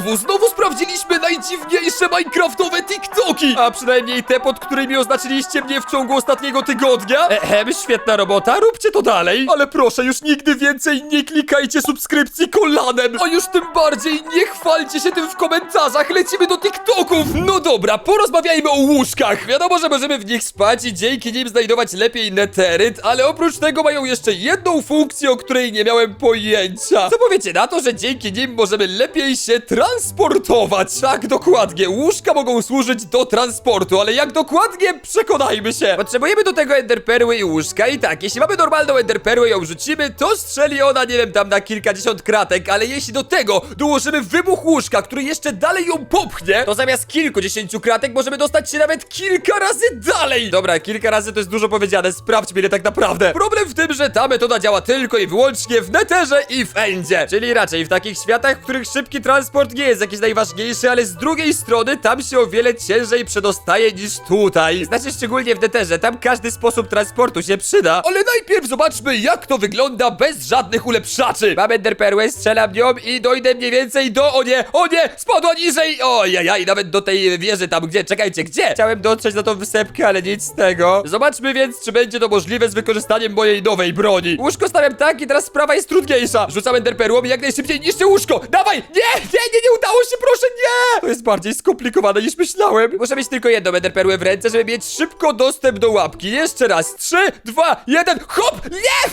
znowu, znowu sprawdziliśmy najdziwniejsze minecraftowe TikToki! A przynajmniej te, pod którymi oznaczyliście mnie w ciągu ostatniego tygodnia. Ehem, świetna robota, róbcie to dalej. Ale proszę, już nigdy więcej nie klikajcie subskrypcji kolanem. A już tym bardziej nie chwalcie się tym w komentarzach, lecimy do TikToków. No dobra, porozmawiajmy o łóżkach. Wiadomo, że możemy w nich spać i dzięki nim znajdować lepiej neteryt, ale oprócz tego mają jeszcze jedną funkcję, o której nie miałem pojęcia. Co powiecie na to, że dzięki nim możemy lepiej się transportować? Tak, dokładnie. Łóżka mogą służyć do transportu, ale jak dokładnie? Przekonajmy się. Potrzebujemy do tego enderperły i łóżka i tak, jeśli mamy normalną enderperłę i ją rzucimy, to strzeli ona, nie wiem, tam na kilkadziesiąt kratek, ale jeśli do tego dołożymy wybuch łóżka, który jeszcze dalej ją popchnie, to zamiast kilkudziesięciu kratek możemy dostać się nawet kilka razy dalej. Dobra, kilka razy to jest dużo powiedziane, sprawdźmy ile tak naprawdę. Problem w tym, że ta metoda działa tylko i wyłącznie w neterze i w endzie, czyli raczej w takich światach, w których szybki transport nie jest jakiś najważniejszy, ale z drugiej strony tam się o wiele ciężej przedostaje niż tutaj. Znaczy szczególnie w neterze, tam każdy sposób transportu się przyda. Ale najpierw zobaczmy jak to wygląda bez żadnych ulepszaczy. Mam enderperłę, strzelam nią i dojdę mniej więcej do... O nie, o nie, spadła niżej! O i nawet do tej wieży tam, gdzie, czekajcie, gdzie? Chciałem dotrzeć na tą wysepkę, ale nic z tego. Zobaczmy więc, czy będzie to możliwe z wykorzystaniem mojej nowej broni. Łóżko stawiam tak i teraz sprawa jest trudniejsza. Rzucam enderperłą i jak najszybciej niszczę łóżko. Dawaj! Nie, nie, nie, nie udało się, proszę, nie! To jest bardziej skomplikowane niż myślałem. Muszę mieć tylko jedną enderperłę w ręce, żeby mieć szybko dostęp do łapki. Jeszcze raz. Trzy, dwa, jeden, hop! Nie!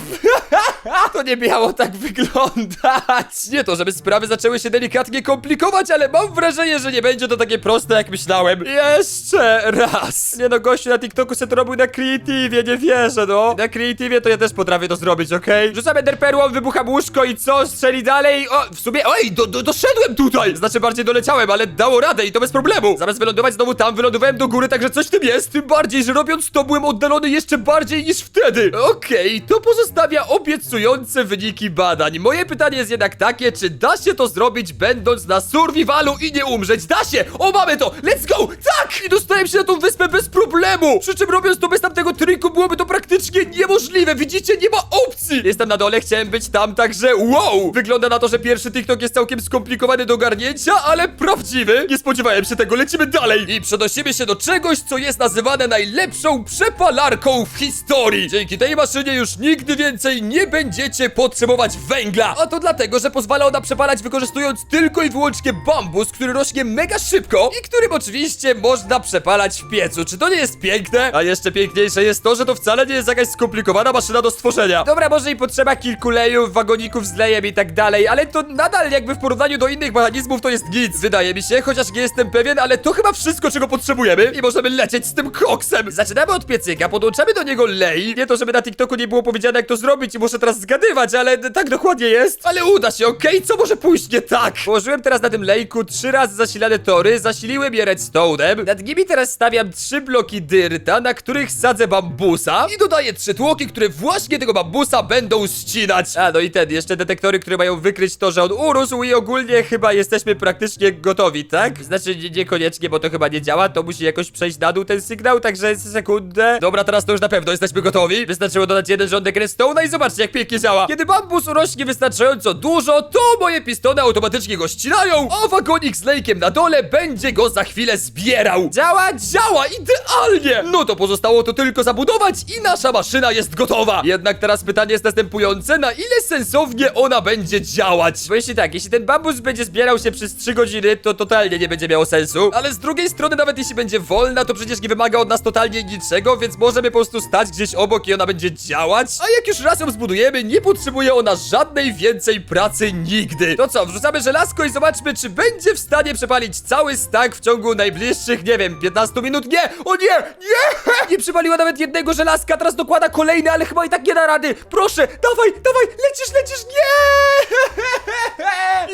to nie miało tak wyglądać. Nie to, żeby sprawy zaczęły się delikatnie komplikować, ale mam wrażenie, że nie będzie to takie proste, jak myślałem. Jeszcze raz. Nie no, gościu na TikToku se to robił na Creative, nie wierzę, no. Na Creative to ja też potrafię to zrobić, okej? Rzucam enderperłą, wybucham łóżko i co? Strzeli dalej? O, w sumie, oj, do, do, doszedłem tutaj! Znaczy bardziej doleciałem, ale dało radę i to bez problemu. Zamiast wylądować znowu tam, wylądowałem do góry, także coś w tym jest. Tym bardziej, że robiąc to byłem oddalony jeszcze bardziej niż wtedy. Okej, to pozostawia obiecujące wyniki badań. Moje pytanie jest jednak takie, czy da się to zrobić będąc na survivalu i nie umrzeć? Da się! O, mamy to! Let's go! Tak! I dostałem się na tą wyspę bez problemu! Przy czym robiąc to bez tamtego triku byłoby to praktycznie niemożliwe. Widzicie, nie ma opcji! Jestem na dole, chciałem być tam, także wow! Wygląda na to, że pierwszy TikTok jest całkiem skomplikowany do garnięcia, ale prawdziwy. Nie spodziewałem się tego, lecimy dalej! I przenosimy się do czegoś, co jest nazywane najlepszą przepalarką w historii. Dzięki tej maszynie już nigdy więcej nie będziecie potrzebować węgla. A to dlatego, że pozwala ona przepalać wykorzystując tylko i wyłącznie bambus, który rośnie mega szybko i którym oczywiście można przepalać w piecu. Czy to nie jest piękne? A jeszcze piękniejsze jest to, że to wcale nie jest jakaś skomplikowana maszyna do stworzenia. Dobra, może i potrzeba kilku lejów, wagoników z lejem i tak dalej, ale to nadal jakby w porównaniu do innych mechanizmów to jest nic, wydaje mi się, chociaż nie jestem pewien, ale to chyba wszystko, czego potrzebujemy i możemy lecieć z tym koksem. Zaczynamy od piecyka, podłączamy do niego lej. Nie to, żeby na TikToku nie było powiedziane, jak to zrobić i muszę teraz zgadywać, ale tak dokładnie jest. Ale uda się, okej? Co może pójść nie tak? Położyłem teraz na tym lejku trzy razy zasilane tory, zasiliłem je redstone'em. Nad nimi teraz stawiam trzy bloki dyrta, na których sadzę bambusa i dodaję trzy tłoki, które właśnie tego bambusa będą ścinać. A, no i ten, jeszcze detektory, które mają wykryć to, że on urósł i ogólnie chyba jesteśmy praktycznie gotowi, tak? Znaczy nie, niekoniecznie, bo to chyba nie działa, to musi jakoś przejść na dół ten sygnał, także sekundę. Dobra, teraz to już na pewno jesteśmy gotowi. Wystarczyło dodać jeden rządek redstone'a i zobaczcie, jak pięknie działa. Kiedy bambus urośnie wystarczająco dużo, to moje pistony automatycznie go ścinają, a wagonik z lejkiem na dole będzie go za chwilę zbierał. Działa, działa, idealnie! No to pozostało to tylko zabudować i nasza maszyna jest gotowa. Jednak teraz pytanie jest następujące, na ile sensownie ona będzie działać? Bo jeśli tak, jeśli ten bambus będzie zbierał się przez 3 godziny, to totalnie nie będzie miało sensu. Ale z drugiej strony, nawet jeśli będzie wolna, to przecież nie wymaga od nas totalnie niczego, więc możemy po prostu stać gdzieś obok i ona będzie działać. A jak już raz ją zbudujemy, nie potrzebuje ona żadnej więcej pracy nigdy. To co, wrzucamy żelazko i zobaczmy, czy będzie w stanie przepalić cały stack w ciągu najbliższych, nie wiem, 15 minut. Nie! O nie! Nie! Nie przepaliła nawet jednego żelazka, teraz dokłada kolejny, ale chyba i tak nie da rady. Proszę, dawaj, dawaj, lecisz, lecisz, nie!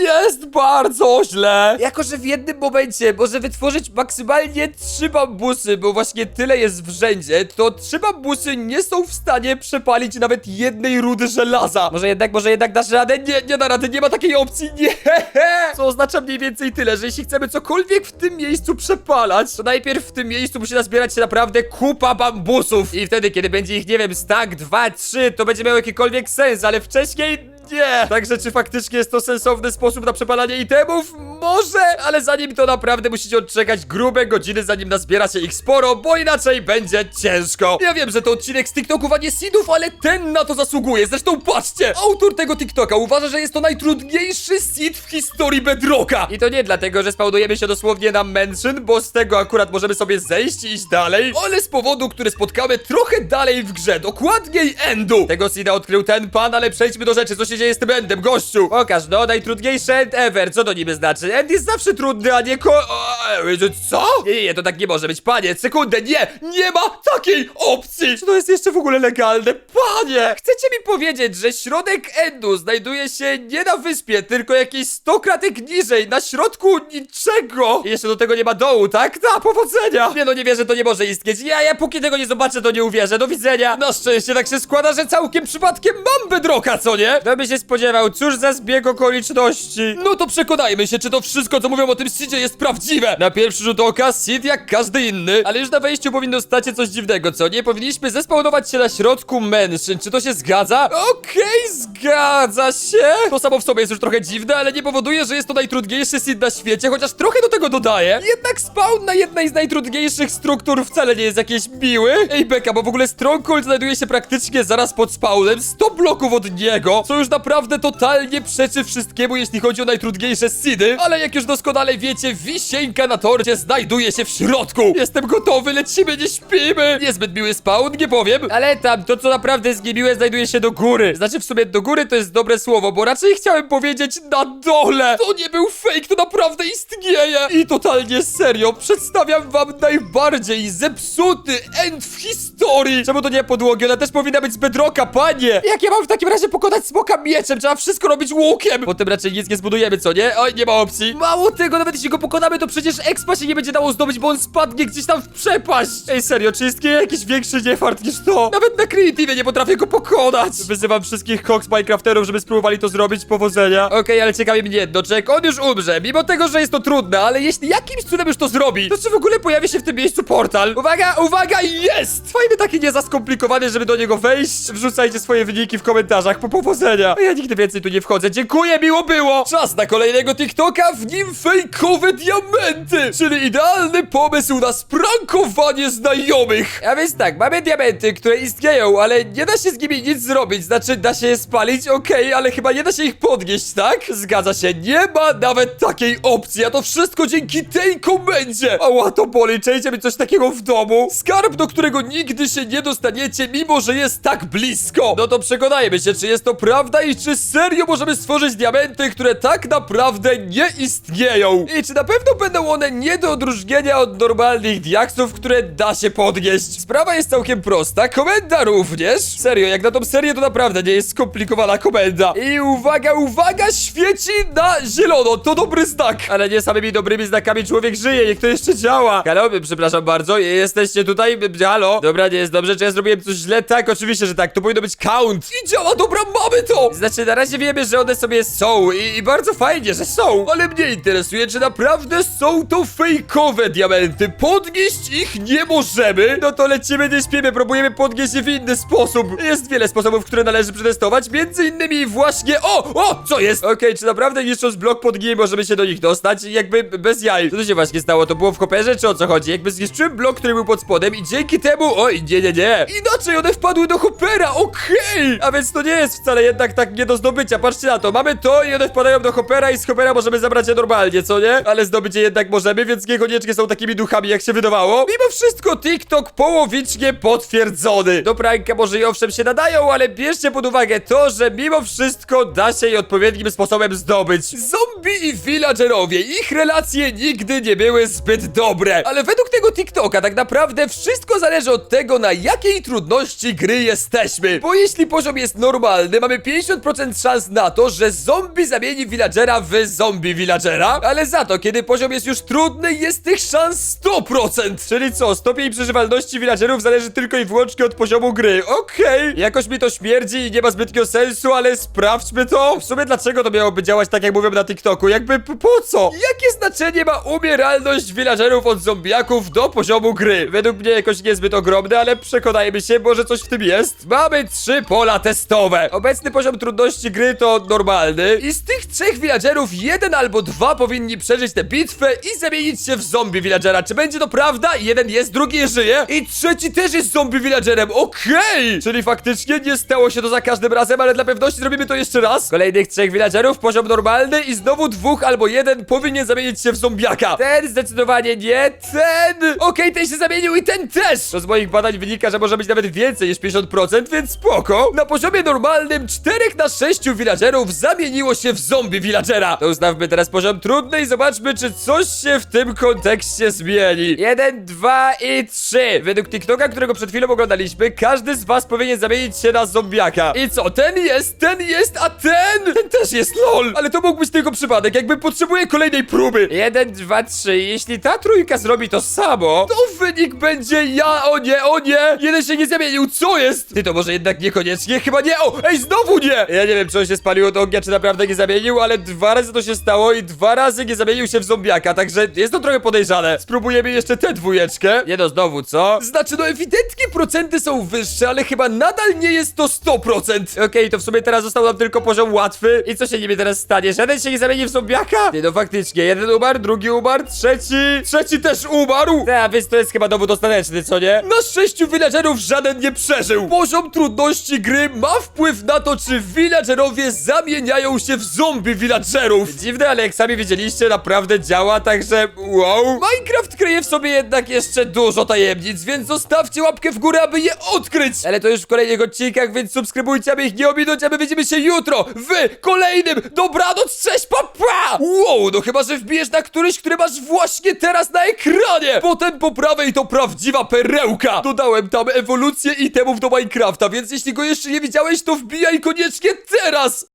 Jest bardzo źle. Jako, że w jednym momencie może wytworzyć maksymalnie trzy bambusy, bo właśnie tyle jest w rzędzie, to trzy bambusy nie są w stanie przepalić nawet jednej rudy żelaza. Może jednak, może jednak dasz radę? Nie, nie da rady, nie ma takiej opcji, nie! Co oznacza mniej więcej tyle, że jeśli chcemy cokolwiek w tym miejscu przepalać, to najpierw w tym miejscu musi nazbierać się naprawdę kupa bambusów. I wtedy, kiedy będzie ich, nie wiem, stack, dwa, trzy, to będzie miało jakikolwiek sens, ale wcześniej nie. Także czy faktycznie jest to sensowny sposób na przepalanie itemów? Może, ale zanim to naprawdę musicie odczekać grube godziny, zanim nazbieracie ich sporo, bo inaczej będzie ciężko. Ja wiem, że to odcinek z TikToków, a nie seedów, ale ten na to zasługuje. Zresztą patrzcie, autor tego TikToka uważa, że jest to najtrudniejszy seed w historii Bedrocka. I to nie dlatego, że spawnujemy się dosłownie na Mansion, bo z tego akurat możemy sobie zejść i iść dalej, ale z powodu, który spotkamy trochę dalej w grze, dokładniej Endu. Tego seeda odkrył ten pan, ale przejdźmy do rzeczy, co się dzieje z tym Endem, gościu. Pokaż, no, najtrudniejszy End ever, co to niby znaczy? End jest zawsze trudny, a nie ko... O, e, co? Nie, nie, nie, to tak nie może być, panie, sekundę, nie, nie ma takiej opcji! Czy to jest jeszcze w ogóle legalne? Panie! Chcecie mi powiedzieć, że środek Endu znajduje się nie na wyspie, tylko jakieś 100 kratek niżej, na środku niczego! I jeszcze do tego nie ma dołu, tak? Da, powodzenia! Nie no, nie wierzę, to nie może istnieć. Ja, ja póki tego nie zobaczę, to nie uwierzę. Do widzenia! Na szczęście tak się składa, że całkiem przypadkiem mam Bedrocka, co nie? Kto by się spodziewał, cóż za zbieg okoliczności. No to przekonajmy się, czy to wszystko, co mówią o tym Seedzie jest prawdziwe. Na pierwszy rzut oka Seed jak każdy inny, ale już na wejściu powinno stać się coś dziwnego, co nie? Powinniśmy zespawnować się na środku mężczyzn. Czy to się zgadza? Okej, zgadza się. To samo w sobie jest już trochę dziwne, ale nie powoduje, że jest to najtrudniejszy Seed na świecie, chociaż trochę do tego dodaję. Jednak spawn na jednej z najtrudniejszych struktur wcale nie jest jakieś miły. Ej, Beka, bo w ogóle Stronghold znajduje się praktycznie zaraz pod spawnem, 100 bloków od niego, co już naprawdę totalnie przeczy wszystkiemu, jeśli chodzi o najtrudniejsze seedy. Ale jak już doskonale wiecie, wisienka na torcie znajduje się w środku. Jestem gotowy, lecimy, nie śpimy. Niezbyt miły spawn, nie powiem. Ale tam, to co naprawdę jest niemiłe, znajduje się do góry. Znaczy w sumie do góry to jest dobre słowo, bo raczej chciałem powiedzieć na dole. To nie był fake, to naprawdę istnieje. I totalnie serio, przedstawiam wam najbardziej zepsuty end w historii. Czemu to nie podłogi? Ona też powinna być z bedrocka, panie. Jak ja mam w takim razie pokonać smoka mieczem? Trzeba wszystko robić łukiem. Potem raczej nic nie zbudujemy, co nie? Oj, nie ma opcji. Mało tego, nawet jeśli go pokonamy, to przecież expa się nie będzie dało zdobyć, bo on spadnie gdzieś tam w przepaść. Ej, serio, czy istnieje jakiś większy niefart niż to? Nawet na creative nie potrafię go pokonać. Wyzywam wszystkich Cox Minecrafterów, żeby spróbowali to zrobić. Powodzenia. Okej, ale ciekawi mnie jedno, Czek, on już umrze, mimo tego, że jest to trudne, ale jeśli jakimś cudem już to zrobi, to czy w ogóle pojawi się w tym miejscu portal? Uwaga, uwaga, jest! Fajny taki nie za skomplikowany, żeby do niego wejść. Wrzucajcie swoje wyniki w komentarzach, po powodzenia. A ja nigdy więcej tu nie wchodzę, dziękuję, miło było! Czas na kolejnego TikToka, w nim fejkowe diamenty, czyli idealny pomysł na sprankowanie znajomych. A więc tak, mamy diamenty, które istnieją, ale nie da się z nimi nic zrobić, znaczy da się je spalić, okej, ale chyba nie da się ich podnieść, tak? Zgadza się, nie ma nawet takiej opcji, a to wszystko dzięki tej komendzie. Ała, to boli, czejcie mi coś takiego w domu. Skarb, do którego nigdy się nie dostaniecie, mimo że jest tak blisko. No to przekonajmy się, czy jest to prawda i czy serio możemy stworzyć diamenty, które tak naprawdę nie istnieją. I czy na pewno będą one nie do odróżnienia od normalnych diaksów, które da się podnieść. Sprawa jest całkiem prosta, komenda również. Serio, jak na tą serię to naprawdę nie jest skomplikowana komenda. I uwaga, uwaga, świeci na zielono, to dobry znak. Ale nie samymi dobrymi znakami człowiek żyje, niech to jeszcze działa. Halo, przepraszam bardzo, jesteście tutaj? Halo? Dobra, nie jest dobrze, czy ja zrobiłem coś źle? Tak, oczywiście, że tak, to powinno być count. I działa, dobra, mamy to! Znaczy, na razie wiemy, że one sobie są i, i bardzo fajnie, że są. Ale mnie interesuje, czy naprawdę są to fejkowe diamenty. Podnieść ich nie możemy. No to lecimy, nie śpimy, próbujemy podnieść je w inny sposób. Jest wiele sposobów, które należy przetestować, między innymi właśnie... O! O! Co jest? Okej, czy naprawdę niszcząc blok pod niej możemy się do nich dostać? Jakby bez jaj. Co to się właśnie stało? To było w koperze, czy o co chodzi? Jakby zniszczyłem blok, który był pod spodem i dzięki temu... Oj, nie, nie, nie. Inaczej one wpadły do hopera, okej! A więc to nie jest wcale jednak tak nie do zdobycia. Patrzcie na to, mamy to i one wpadają do hopera i z hopera możemy zabrać je normalnie, co nie? Ale zdobyć je jednak możemy, więc niekoniecznie są takimi duchami, jak się wydawało. Mimo wszystko TikTok połowicznie potwierdzony. Do pranka może i owszem się nadają, ale bierzcie pod uwagę to, że mimo wszystko da się je odpowiednim sposobem zdobyć. Zombie i villagerowie, ich relacje nigdy nie były zbyt dobre. Ale według tego TikToka tak naprawdę wszystko zależy od tego, na jakiej trudności gry jesteśmy. Bo jeśli poziom jest normalny, mamy 50% szans na to, że zombie zamieni villagera w zombie villagera, ale za to, kiedy poziom jest już trudny, jest tych szans 100%. Czyli co, stopień przeżywalności villagerów zależy tylko i wyłącznie od poziomu gry. Okej, jakoś mi to śmierdzi i nie ma zbytnio sensu, ale sprawdźmy to. W sumie dlaczego to miałoby działać tak, jak mówią na TikToku? Jakby po co? Jakie znaczenie ma umieralność villagerów od zombiaków do poziomu gry? Według mnie jakoś niezbyt ogromne, ale przekonajmy się, może coś w tym jest. Mamy trzy pola testowe. Obecny poziom trudności gry to normalny i z tych trzech villagerów jeden albo dwa powinni przeżyć tę bitwę i zamienić się w zombie villagera. Czy będzie to prawda? Jeden jest, drugi żyje i trzeci też jest zombie villagerem. Okej! Czyli faktycznie nie stało się to za każdym razem, ale dla pewności zrobimy to jeszcze raz. Kolejnych trzech villagerów, poziom normalny i znowu dwóch albo jeden powinien zamienić się w zombiaka. Ten zdecydowanie nie, ten! Okej, ten się zamienił i ten też! To z moich badań wynika, że może być nawet więcej niż 50%, więc spoko. Na poziomie normalnym czterech na sześciu villagerów zamieniło się w zombie villagera. To ustawmy teraz poziom trudny i zobaczmy, czy coś się w tym kontekście zmieni. Jeden, dwa i trzy. Według TikToka, którego przed chwilą oglądaliśmy, każdy z was powinien zamienić się na zombiaka. I co, ten jest, ten jest, a ten? Ten też jest, lol. Ale to mógł być tylko przypadek, jakby potrzebuję kolejnej próby. Jeden, dwa, trzy. Jeśli ta trójka zrobi to samo, to wynik będzie ja, o nie, o nie. Jeden się nie zamienił, co jest? Ty, to może jednak niekoniecznie, chyba nie. O, ej, znowu nie. Ja nie wiem, czy on się spalił od ognia, czy naprawdę nie zamienił, ale dwa razy to się stało i dwa razy nie zamienił się w zombiaka, także jest to trochę podejrzane. Spróbujemy jeszcze tę dwójeczkę. Nie no, znowu, co? Znaczy, no ewidentnie procenty są wyższe, ale chyba nadal nie jest to 100%. Okej, to w sumie teraz został nam tylko poziom łatwy. I co się niby teraz stanie? Żaden się nie zamieni w zombiaka? Nie no, faktycznie, jeden umarł, drugi umarł, trzeci... Trzeci też umarł! A więc to jest chyba dowód ostateczny, co nie? Na sześciu villagerów żaden nie przeżył. Poziom trudności gry ma wpływ na to, czy villagerowie zamieniają się w zombie villagerów. Dziwne, ale jak sami widzieliście, naprawdę działa, także wow. Minecraft kryje w sobie jednak jeszcze dużo tajemnic, więc zostawcie łapkę w górę, aby je odkryć. Ale to już w kolejnych odcinkach, więc subskrybujcie, aby ich nie ominąć, a my widzimy się jutro w kolejnym. Dobranoc, cześć, papa! Wow, no chyba, że wbijesz na któryś, który masz właśnie teraz na ekranie. Potem po prawej to prawdziwa perełka. Dodałem tam ewolucję itemów do Minecrafta, więc jeśli go jeszcze nie widziałeś, to wbijaj koniecznie teraz.